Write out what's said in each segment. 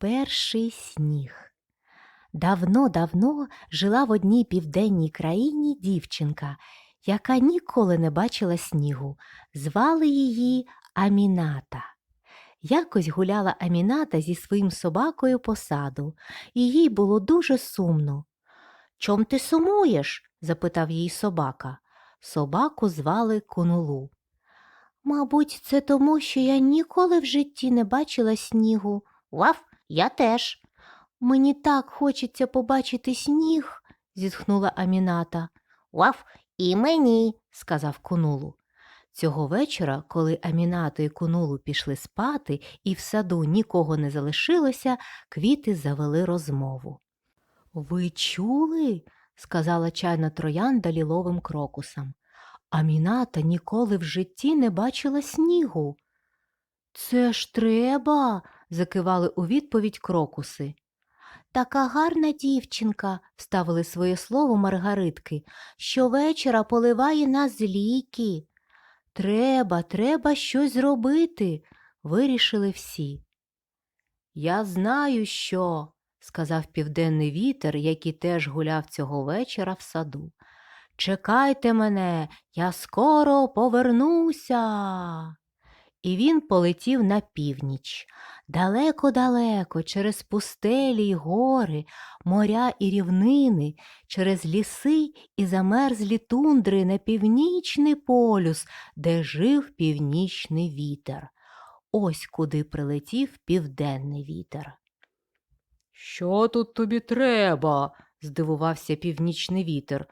Перший сніг. Давно-давно жила в одній південній країні дівчинка, яка ніколи не бачила снігу. Звали її Аміната. Якось гуляла Аміната зі своїм собакою по саду, і їй було дуже сумно. Чом ти сумуєш? запитав її собака. Собаку звали Кунулу. Мабуть, це тому, що я ніколи в житті не бачила снігу. Ваф, я теж. Мені так хочеться побачити сніг, зітхнула Аміната. Ваф, і мені, сказав Кунулу. Цього вечора, коли Аміната і Кунулу пішли спати, і в саду нікого не залишилося, квіти завели розмову. Ви чули? сказала чайна троянда ліловим крокусам. Аміната ніколи в житті не бачила снігу. Це ж треба, закивали у відповідь крокуси. Така гарна дівчинка, вставили своє слово Маргаритки, щовечора поливає нас з ліки. Треба, треба щось зробити, вирішили всі. Я знаю, що, сказав південний вітер, який теж гуляв цього вечора в саду. Чекайте мене, я скоро повернуся. І він полетів на північ. Далеко-далеко, через пустелі й гори, моря і рівнини, через ліси і замерзлі тундри на північний полюс, де жив північний вітер. Ось куди прилетів південний вітер. Що тут тобі треба? здивувався північний вітер.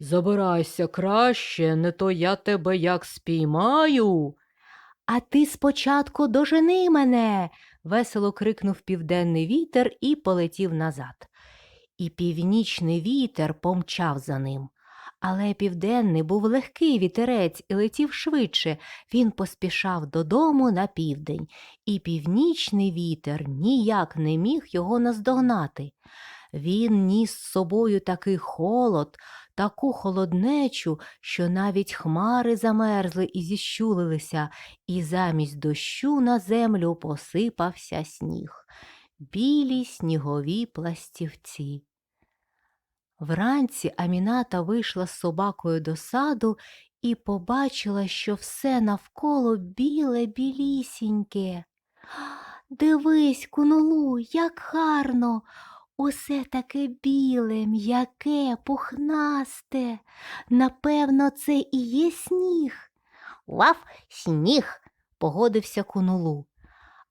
Забирайся краще, не то я тебе як спіймаю. А ти спочатку дожени мене. весело крикнув південний вітер і полетів назад. І північний вітер помчав за ним. Але південний був легкий вітерець і летів швидше. Він поспішав додому на південь, і північний вітер ніяк не міг його наздогнати. Він ніс з собою такий холод, таку холоднечу, що навіть хмари замерзли і зіщулилися, і замість дощу на землю посипався сніг, білі снігові пластівці. Вранці Аміната вийшла з собакою до саду і побачила, що все навколо біле білісіньке. Дивись, кунулу, як гарно. Усе таке біле, м'яке, пухнасте. Напевно, це і є сніг. Ваф, сніг, погодився кунулу.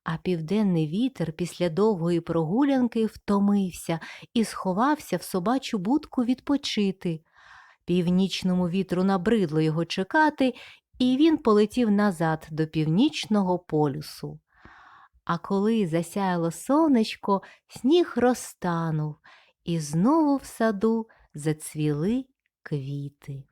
А південний вітер після довгої прогулянки втомився і сховався в собачу будку відпочити. Північному вітру набридло його чекати, і він полетів назад до північного полюсу. А коли засяяло сонечко, сніг розтанув, і знову в саду зацвіли квіти.